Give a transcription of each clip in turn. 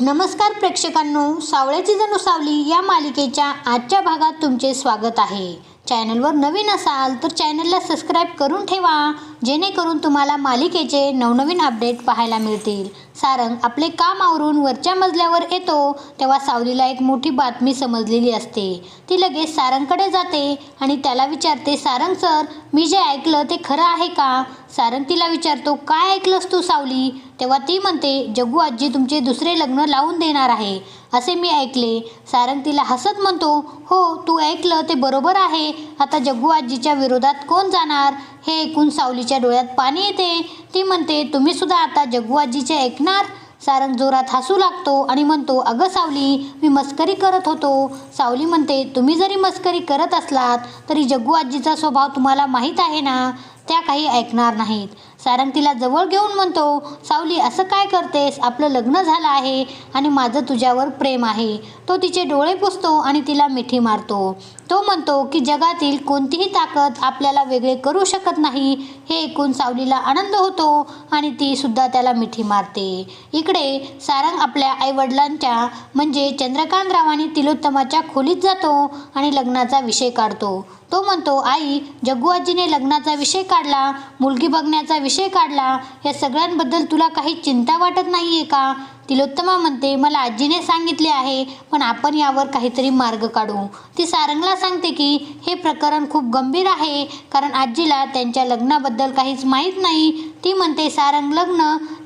नमस्कार प्रेक्षकांनो सावळ्याची जणू सावली या मालिकेच्या आजच्या भागात तुमचे स्वागत आहे. चॅनलवर नवीन असाल तर चॅनलला सबस्क्राईब करून ठेवा जेणेकरून तुम्हाला मालिकेचे नवनवीन अपडेट पाहायला मिळतील. सारंग आपले काम आवरून वरच्या मजल्यावर येतो तेव्हा सावलीला एक मोठी बातमी समजलेली असते. ती लगेच सारंगकडे जाते आणि त्याला विचारते सारंग सर मी जे ऐकलं ते खरं आहे का? सारंग तिला विचारतो काय ऐकलंस तू सावली? तेव्हा ती म्हणते जग्गू आजी तुमचे दुसरे लग्न लावून देणार आहे. असे मी ऐकले. सारंग तिला हसत म्हणतो हो तू ऐकलं ते बरोबर आहे. आता जग्गू आजीच्या विरोधात कोण जाणार? हे ऐकून सावलीच्या डोळ्यात पाणी येते. ती म्हणते तुम्ही सुद्धा आता जग्गू आजीचे ऐकणार? सारंग जोरात हसू लागतो आणि म्हणतो अगं सावली मी मस्करी करत होतो. सावली म्हणते तुम्ही जरी मस्करी करत असलात तरी जग्गू आजीचा स्वभाव तुम्हाला माहीत आहे ना? त्या काही ऐकणार नाहीत. सारंग तिला जवळ घेऊन म्हणतो सावली असं काय करतेस? आपलं लग्न झालं आहे आणि माझं तुझ्यावर प्रेम आहे. तो तिचे डोळे पुसतो आणि तिला मिठी मारतो. तो म्हणतो की जगातील कोणतीही ताकद आपल्याला वेगळे करू शकत नाही. हे ऐकून सावलीला आनंद होतो आणि ती सुद्धा त्याला मिठी मारते. इकडे सारंग आपल्या आईवडिलांच्या म्हणजे चंद्रकांतराव आणि तिलोत्तमाच्या खोलीत जातो आणि लग्नाचा विषय काढतो. तो म्हणतो आई जग्गू आजीने लग्नाचा विषय काढला. मुलगी बघण्याचा विषय काढला या सगळ्यांबद्दल तुला काही चिंता वाटत नाही आहे का? तिलोत्तमा म्हणते मला आजीने सांगितले आहे पण आपण यावर काहीतरी मार्ग काढू. ती सारंगला सांगते की हे प्रकरण खूप गंभीर आहे कारण आजीला त्यांच्या लग्नाबद्दल काहीच माहीत नाही. ती म्हणते सारंग लग्न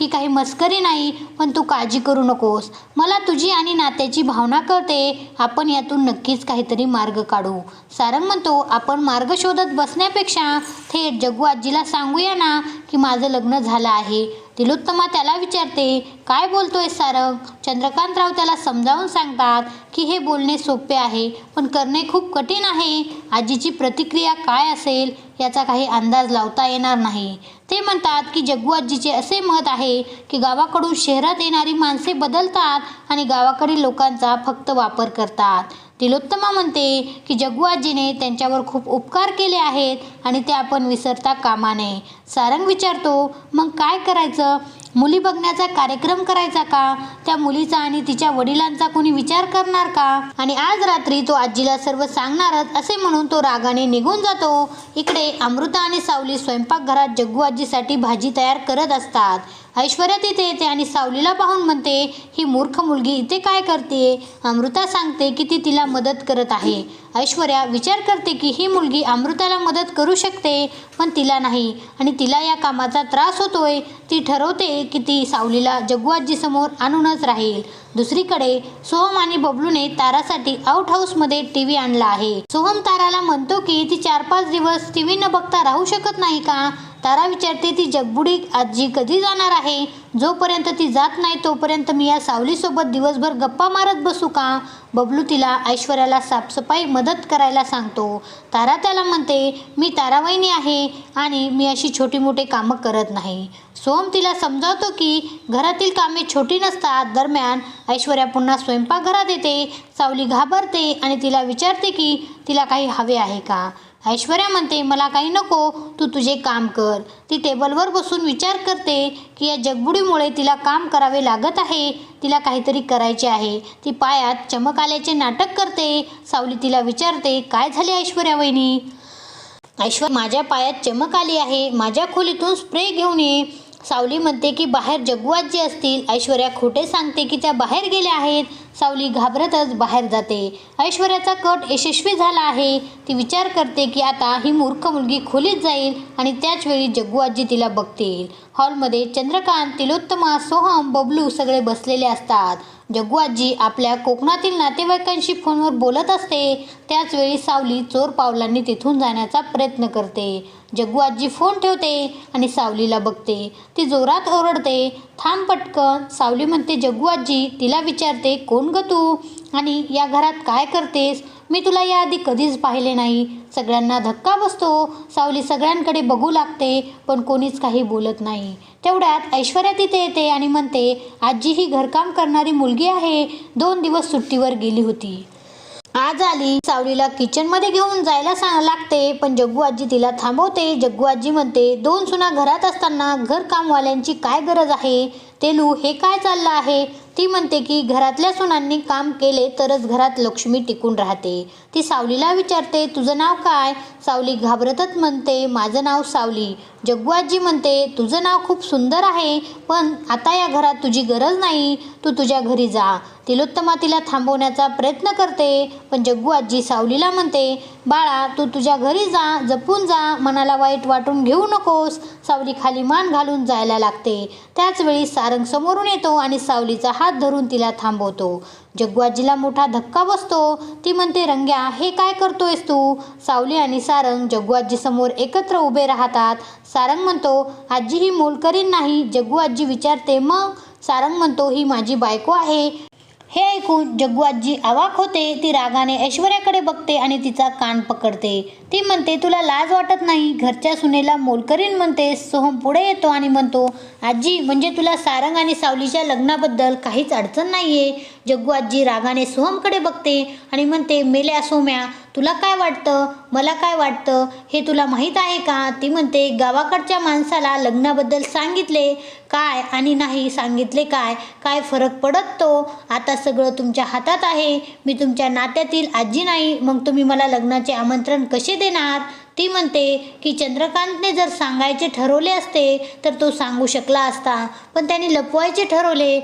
ही काही मस्करी नाही पण तू काळजी करू नकोस. मला तुझी आणि नात्याची भावना कळते. आपण यातून नक्कीच काहीतरी मार्ग काढू. सारंग म्हणतो आपण मार्ग शोधत बसण्यापेक्षा थेट जग्गू आजीला सांगूया ना की माझं लग्न झालं आहे. तिलोत्तमा त्याला विचारते काय बोलतोय सारंग? चंद्रकांतराव त्याला समजावून सांगतात की हे बोलणे सोपे आहे पण करणे खूप कठीण आहे. आजीची प्रतिक्रिया काय असेल याचा काही अंदाज लावता येणार नाही. ते म्हणतात की जग्गू आजीचे असे मत आहे की गावाकडून शहरात येणारी माणसे बदलतात आणि गावाकडील लोकांचा फक्त वापर करतात. तिलोत्तमा म्हणते की जग्गूआजीने त्यांच्यावर खूप उपकार केले आहेत आणि ते आपण विसरता कामा नये. सारंग विचारतो मग काय करायचं? मुली बघण्याचा कार्यक्रम करायचा का? त्या मुलीचा आणि तिच्या वडिलांचा कोणी विचार करणार का? आणि आज रात्री तो आजीला सर्व सांगणारच असे म्हणून तो रागाने निघून जातो. इकडे अमृता आणि सावली स्वयंपाकघरात जग्गू आजीसाठी भाजी तयार करत असतात. ऐश्वर्या तिथे येते आणि सावलीला पाहून म्हणते ही मूर्ख मुलगी इथे काय करते? अमृता सांगते की ती तिला मदत करत आहे. ऐश्वर्या विचार करते की ही मुलगी अमृताला मदत करू शकते पण तिला नाही. आणि तिला या कामाचा त्रास होतोय. ती ठरवते की ती सावलीला जगुआजीसमोर आणूनच राहील. दुसरीकडे सोहम आणि बबलूने तारासाठी आउट हाऊसमध्ये टी व्ही आणला आहे. सोहम ताराला म्हणतो की ती चार पाच दिवस टी व्ही न बघता राहू शकत नाही का? तारा विचारते ती जगबुडी आजी कधी जाणार आहे? जोपर्यंत ती जात नाही तोपर्यंत मी या सावलीसोबत दिवसभर गप्पा मारत बसू का? बबलू तिला ऐश्वर्याला साफसफाई मदत करायला सांगतो. तारा त्याला म्हणते मी तारावहिनी आहे आणि मी अशी छोटी मोठी कामं करत नाही. सोम तिला समजावतो की घरातील कामे छोटी नसतात. दरम्यान ऐश्वर्या पुन्हा स्वयंपाकघरात येते सावली घाबरते आणि तिला विचारते की तिला काही हवे आहे का? ऐश्वर्या म्हणते मला काही नको तू तुझे काम कर. ती टेबलवर बसून विचार करते की या जगबुडीमुळे तिला काम करावे लागत आहे तिला काहीतरी करायचे आहे. ती पायात चमक आल्याचे नाटक करते. सावली तिला विचारते काय झाले ऐश्वर्या वहिनी? ऐश्वर माझ्या पायात चमक आली आहे. माझ्या खोलीतून स्प्रे घेऊन ये. सावली म्हणते की बाहेर जगवाजी असतील ऐश्वर्या खोटे सांगते की त्या बाहेर गेल्या आहेत. सावली घाबरतच बाहेर जाते. ऐश्वर्याचा कट यशस्वी झाला आहे. ती विचार करते की आता ही मूर्ख मुलगी खोलीत जाईल आणि त्याच वेळी जग्गू आजी तिला बघतील. हॉलमध्ये चंद्रकांत तिलोत्तमा सोहम बबलू सगळे बसलेले असतात. जग्गू आपल्या कोकणातील नातेवाईकांशी फोनवर बोलत असते. त्याचवेळी सावली चोर पावलांनी तिथून जाण्याचा प्रयत्न करते. जग्गू फोन ठेवते आणि सावलीला बघते. ती जोरात ओरडते. थांब पटकन. सावली म्हणते जग्गू तिला विचारते कोण ग तू? आणि या घरात काय करतेस? मी तुला याआधी कधीच पाहिले नाही. सगळ्यांना धक्का बसतो. सावली सगळ्यांकडे बघू लागते पण कोणीच काही बोलत नाही. तेवढ्यात ऐश्वर्या तिथे येते आणि म्हणते आजी ही घरकाम करणारी मुलगी आहे. दोन दिवस सुट्टीवर गेली होती. आज आली. सावलीला किचनमध्ये घेऊन जायला सांग लागते पण जग्गू आजी तिला थांबवते. जग्गू आजी म्हणते दोन सुना घरात असताना घरकामवाल्यांची काय गरज आहे? तेलू हे काय चाललं आहे? ती म्हणते की घरातल्या सुनांनी काम केले तरच घरात लक्ष्मी टिकून राहते. ती सावलीला विचारते तुझं नाव काय? सावली घाबरतच म्हणते माझं नाव सावली. जग्गूआजी म्हणते तुझं नाव खूप सुंदर आहे पण आता या घरात तुझी गरज नाही. तू तुझ्या घरी जा. तिलोत्तमा तिला थांबवण्याचा प्रयत्न करते पण जग्गू आजी सावलीला म्हणते बाळा तू तुझ्या घरी जा जपून जा मनाला वाईट वाटून घेऊ नकोस. सावली खाली मान घालून जायला लागते. त्याचवेळी सारंग समोरून येतो आणि सावलीचा हा हात धरून तिला थांबवतो. जग्गुआजीला मोठा धक्का बसतो. ती म्हणते रंग्या हे काय करतोयस तू? सावली आणि सारंग जग्गू समोर एकत्र उभे राहतात. सारंग म्हणतो आजी ही मोलकरीण नाही. जग्गू आजी विचारते मग? सारंग म्हणतो ही माझी बायको आहे. हे ऐकून जग्गू आजी अवाक होते. ती रागाने ऐश्वर्याकडे बघते आणि तिचा कान पकडते. ती म्हणते तुला लाज वाटत नाही? घरच्या सुनेला मोलकरीन म्हणते. सोहम पुढे येतो आणि म्हणतो आजी म्हणजे तुला सारंग आणि सावलीच्या लग्नाबद्दल काहीच अडचण नाही जग्गू आजी रागाने सोहमकडे बघते आणि म्हणते मेल्या सोम्या तुला काय वाटतं? मला काय वाटतं? हे तुला माहीत आहे का? ती म्हणते गावाकडच्या माणसाला लग्नाबद्दल सांगितले काय आणि नाही सांगितले काय? काय फरक पडत? तो आता सगळं तुमच्या हातात आहे. मी तुमच्या नात्यातील आजी नाही. मग तुम्ही मला लग्नाचे आमंत्रण कसे देणार? ती म्हणते की चंद्रकांतने जर सांगायचे ठरवले असते तर तो सांगू शकला असता. पण त्याने लपवायचे ठरवले.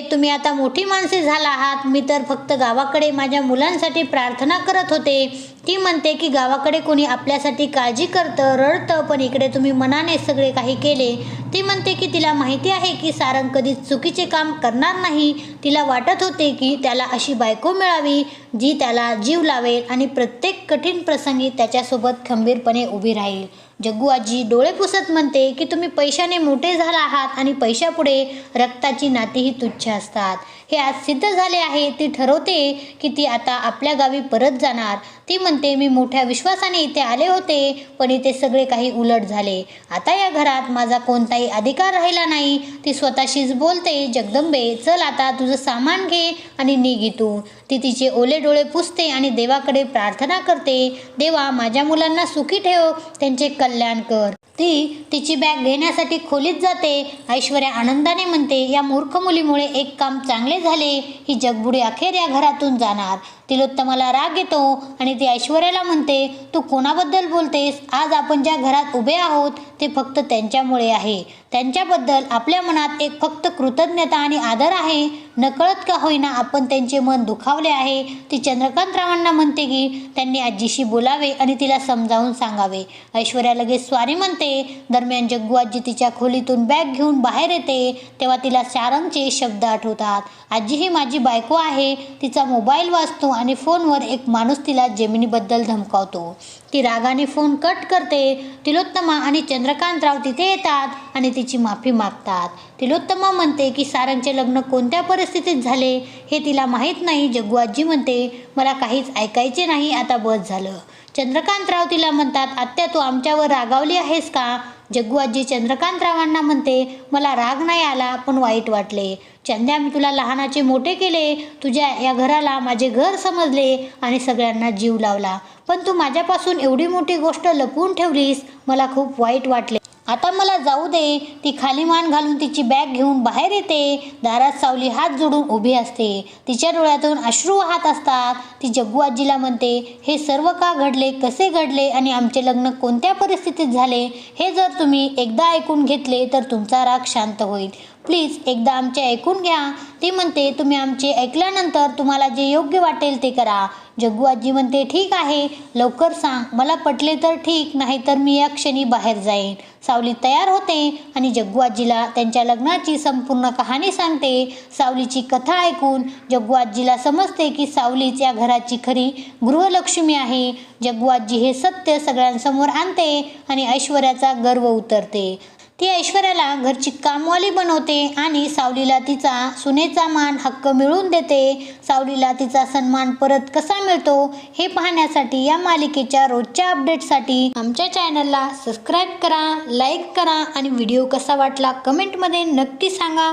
तुम्ही आता मोठी माणसे झाला आहात. मी तर फक्त गावाकडे माझ्या मुलांसाठी प्रार्थना करत होते. ती म्हणते की गावाकडे कोणी आपल्यासाठी काळजी करतं रडतं पण इकडे तुम्ही मनाने सगळे काही केले. ती म्हणते की तिला माहिती आहे की सारंग कधीच चुकीचे काम करणार नाही. तिला वाटत होते की त्याला अशी बायको मिळावी जी त्याला जीव लावेल आणि प्रत्येक कठीण प्रसंगी त्याच्यासोबत खंबीरपणे उभी राहील. जग्गू आजी डोळे पुसत म्हणते की तुम्ही पैशाने मोठे झाला आहात आणि पैशापुढे रक्ताची नातीही तुच्छ असतात. हे आज सिद्ध झाले आहे ती ठरवते की ती आता आपल्या गावी परत जाणार. ती म्हणते मी मोठ्या विश्वासाने इथे आले होते पण इथे सगळे काही उलट झाले. आता या घरात माझा कोणताही अधिकार राहिला नाही. ती स्वतःशीच बोलते जगदंबे चल आता तुझं सामान घे आणि निघी तू. ती तिचे ओले डोळे पुसते आणि देवाकडे प्रार्थना करते देवा माझ्या मुलांना सुखी ठेव त्यांचे कल्याण कर. ती तिची बॅग घेण्यासाठी खोलीत जाते. ऐश्वर्या आनंदाने म्हणते या मूर्ख मुलीमुळे एक काम चांगले झाले. ही जगबुडी अखेर या घरातून जाणार. तिलोत्तमाला राग येतो आणि ती ऐश्वर्याला म्हणते तू कोणाबद्दल बोलतेस? आज आपण ज्या घरात उभे आहोत ते फक्त त्यांच्यामुळे आहे. त्यांच्याबद्दल आपल्या मनात एक फक्त कृतज्ञता आणि आदर आहे. नकळत का होईना आपण त्यांचे मन दुखावले आहे. ती चंद्रकांतरावांना म्हणते की त्यांनी आजीशी बोलावे आणि तिला समजावून सांगावे. ऐश्वर्या लगेच स्वारी म्हणते दरम्यान जग्गू आजी तिच्या खोलीतून बॅग घेऊन बाहेर येते. तेव्हा तिला सारंगचे शब्द आठवतात. आजी ही माझी बायको आहे. तिचा मोबाईल वाचतो आणि फोनवर एक माणूस तिला जमिनीबद्दल धमकावतो. ती रागाने फोन कट करते. तिलोत्तमा आणि चंद्रकांतराव तिथे येतात आणि तिची माफी मागतात. तिलोत्तमा म्हणते की सारंगचे लग्न कोणत्या परिस्थितीत झाले हे तिला माहीत नाही. जग्गूआजी म्हणते मला काहीच ऐकायचे नाही आता बस झालं. चंद्रकांतराव तिला म्हणतात आत्या तू आमच्यावर रागावली आहेस का? जग्गूआजी चंद्रकांतरावांना म्हणते मला राग नाही आला पण वाईट वाटले. चंद्या मी तुला लहानाचे मोठे केले. तुझ्या या घराला माझे घर समजले आणि सगळ्यांना जीव लावला. पण तू माझ्यापासून एवढी मोठी गोष्ट लपवून ठेवलीस मला खूप वाईट वाटले. आता मला जाऊ दे. ती खाली मान घालून तिची बॅग घेऊन बाहेर येते. दारात सावली हात जोडून उभी असते. तिच्या डोळ्यातून अश्रू वाहत असतात. ती जग्गू आजीला म्हणते हे सर्व का घडले? कसे घडले? आणि आमचे लग्न कोणत्या परिस्थितीत झाले? हे जर तुम्ही एकदा ऐकून घेतले तर तुमचा राग शांत होईल. प्लीज एकदा आमचे ऐकून घ्या. ती म्हणते तुम्ही आमचे ऐकल्यानंतर तुम्हाला जे योग्य वाटेल ते करा. जग्गू आजी म्हणते ठीक आहे लवकर सांग. मला पटले तर ठीक नाही तर मी या क्षणी बाहेर जाईन. सावली तयार होते आणि जग्गू आजीला त्यांच्या लग्नाची संपूर्ण कहाणी सांगते. सावलीची कथा ऐकून जग्गू आजीला समजते की सावलीच या घराची खरी गृहलक्ष्मी आहे. जग्गू आजी हे सत्य सगळ्यांसमोर आणते आणि ऐश्वर्याचा गर्व उतरते. ती ऐश्वर्याला घरची कामवाली बनवते आणि सावलीला तिचा सुनेचा मान हक्क मिळवून देते. सावलीला तिचा सन्मान परत कसा मिळतो हे पाहण्यासाठी या मालिकेच्या रोजच्या अपडेटसाठी आमच्या चॅनलला सबस्क्राईब करा लाईक करा आणि व्हिडिओ कसा वाटला कमेंटमध्ये नक्की सांगा.